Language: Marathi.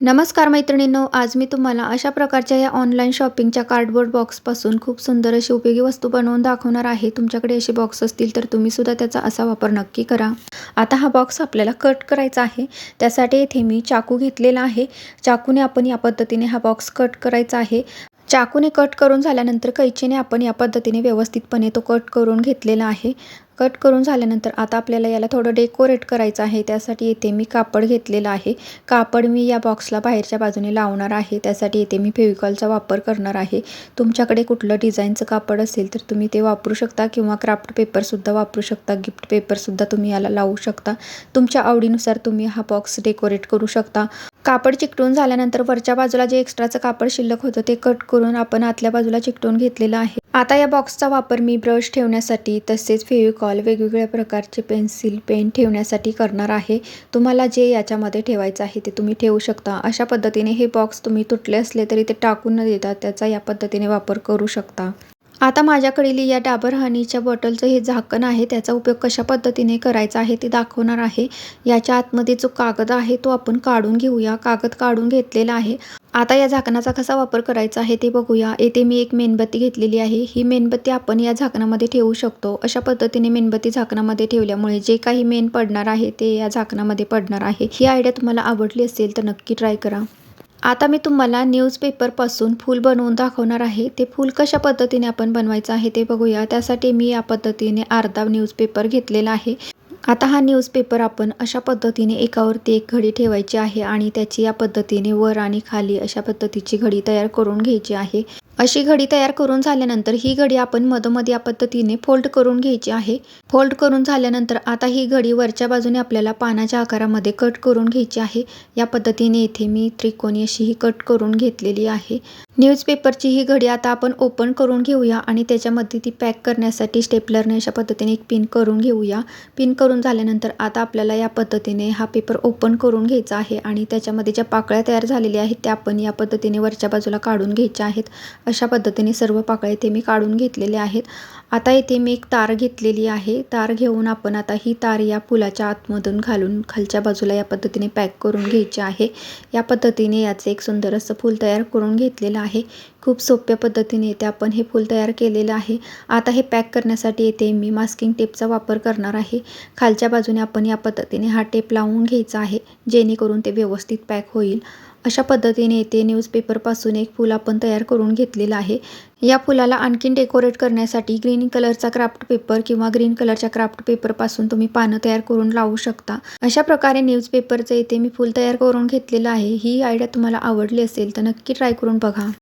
नमस्कार मैत्रिणींनो आज मी तुम्हाला अशा प्रकारच्या या ऑनलाईन शॉपिंगच्या कार्डबोर्ड बॉक्सपासून खूप सुंदर अशी उपयोगी वस्तू बनवून दाखवणार आहे. तुमच्याकडे असे बॉक्स असतील तर तुम्ही सुद्धा त्याचा असा वापर नक्की करा. आता हा बॉक्स आपल्याला कट करायचा आहे. त्यासाठी येथे मी चाकू घेतलेला आहे. चाकूने आपण या पद्धतीने हा बॉक्स कट करायचा आहे. चाकूने कट करून झाल्यानंतर कैचीने आपण या पद्धतीने व्यवस्थितपणे तो कट करून घेतलेला आहे. कट करून झाल्यानंतर आता आपल्याला याला थोडं डेकोरेट करायचं आहे. त्यासाठी येथे मी कापड घेतलेलं आहे. कापड मी या बॉक्सला बाहेरच्या बाजूने लावणार आहे. त्यासाठी येथे मी फेविकॉलचा वापर करणार आहे. तुमच्याकडे कुठलं डिझाईनचं कापड असेल तर तुम्ही ते वापरू शकता किंवा क्राफ्ट पेपरसुद्धा वापरू शकता. गिफ्ट पेपरसुद्धा तुम्ही याला लावू शकता. तुमच्या आवडीनुसार तुम्ही हा बॉक्स डेकोरेट करू शकता. कापड चिकटून झाल्यानंतर वरच्या बाजूला जे एक्स्ट्राचं कापड शिल्लक होतं ते कट करून आपण आतल्या बाजूला चिकटून घेतलेलं आहे. आता या बॉक्सचा वापर मी ब्रश ठेवण्यासाठी तसेच फेविकॉल वेगवेगळ्या प्रकारचे पेन्सिल पेन ठेवण्यासाठी करणार आहे. तुम्हाला जे याच्यामध्ये ठेवायचं आहे ते तुम्ही ठेवू शकता. अशा पद्धतीने हे बॉक्स तुम्ही तुटले असले तरी ते टाकून न देता त्याचा या पद्धतीने वापर करू शकता. आता माझ्याकडील या डाबर हनीच्या बॉटलचं हे झाकण आहे त्याचा उपयोग कशा पद्धतीने करायचा आहे ते दाखवणार आहे. याच्या आतमध्ये जो कागद आहे तो आपण काढून घेऊया. कागद काढून घेतलेला आहे. आता या झाकणाचा कसा वापर करायचा आहे ते बघूया. येथे मी एक मेणबत्ती घेतलेली आहे. ही मेणबत्ती आपण या झाकणामध्ये ठेवू शकतो. अशा पद्धतीने मेणबत्ती झाकणामध्ये ठेवल्यामुळे जे काही मेन पडणार आहे ते या झाकणामध्ये पडणार आहे. ही आयडिया तुम्हाला आवडली असेल तर नक्की ट्राय करा. आता मी तुम्हाला न्यूजपेपरपासून फूल बनवून दाखवणार आहे. ते फूल कशा पद्धतीने आपण बनवायचं आहे ते बघूया. त्यासाठी मी या पद्धतीने अर्धा न्यूजपेपर घेतलेला आहे. आता हा न्यूजपेपर आपण अशा पद्धतीने एकावरती एक घडी ठेवायची आहे आणि त्याची या पद्धतीने वर आणि खाली अशा पद्धतीची घडी तयार करून घ्यायची आहे. अशी घडी तयार करून झाल्यानंतर ही घडी आपण मधोमध या पद्धतीने फोल्ड करून घ्यायची आहे. फोल्ड करून झाल्यानंतर आता ही घडी वरच्या बाजूने आपल्याला पानाच्या आकारामध्ये कट करून घ्यायची आहे. या पद्धतीने इथे मी त्रिकोणी अशी ही कट करून घेतलेली आहे. न्यूजपेपरची ही घडी आता आपण ओपन करून घेऊया आणि त्याच्यामध्ये ती पॅक करण्यासाठी स्टेपलरने अशा पद्धतीने एक पिन करून घेऊया. पिन करून झाल्यानंतर आता आपल्याला या पद्धतीने हा पेपर ओपन करून घ्यायचा आहे आणि त्याच्यामध्ये ज्या पाकळ्या तयार झालेल्या आहेत त्या आपण या पद्धतीने वरच्या बाजूला काढून घ्यायच्या आहेत. अशा पद्धतीने सर्व पाकळ्या इथे मी काढून घेतलेले आहेत. आता इथे मी एक तार घेतलेली आहे. तार घेऊन आपण आता ही तार या पुलाच्या आतमधून घालून खालच्या बाजूला या पद्धतीने पॅक करून घ्यायचे आहे. या पद्धतीने याचं एक सुंदर असं फूल तयार करून घेतलेलं आहे. खूप सोप्या पद्धतीने इथे आपण हे फूल तयार केलेलं आहे. आता हे पॅक करण्यासाठी येथे मी मास्किंग टेपचा वापर करणार आहे. खालच्या बाजूने आपण या पद्धतीने हा टेप लावून घ्यायचा आहे जेणेकरून ते व्यवस्थित पॅक होईल. अशा पद्धतीने येथे न्यूजपेपरपासून एक फूल आपण तयार करून घेतलेलं आहे. या फुलाला आणखीन डेकोरेट करण्यासाठी ग्रीन कलरचा क्राफ्ट पेपर किंवा ग्रीन कलरच्या क्राफ्ट पेपरपासून तुम्ही पानं तयार करून लावू शकता. अशा प्रकारे न्यूजपेपरचं इथे मी फूल तयार करून घेतलेलं आहे. ही आयडिया तुम्हाला आवडली असेल तर नक्की ट्राय करून बघा.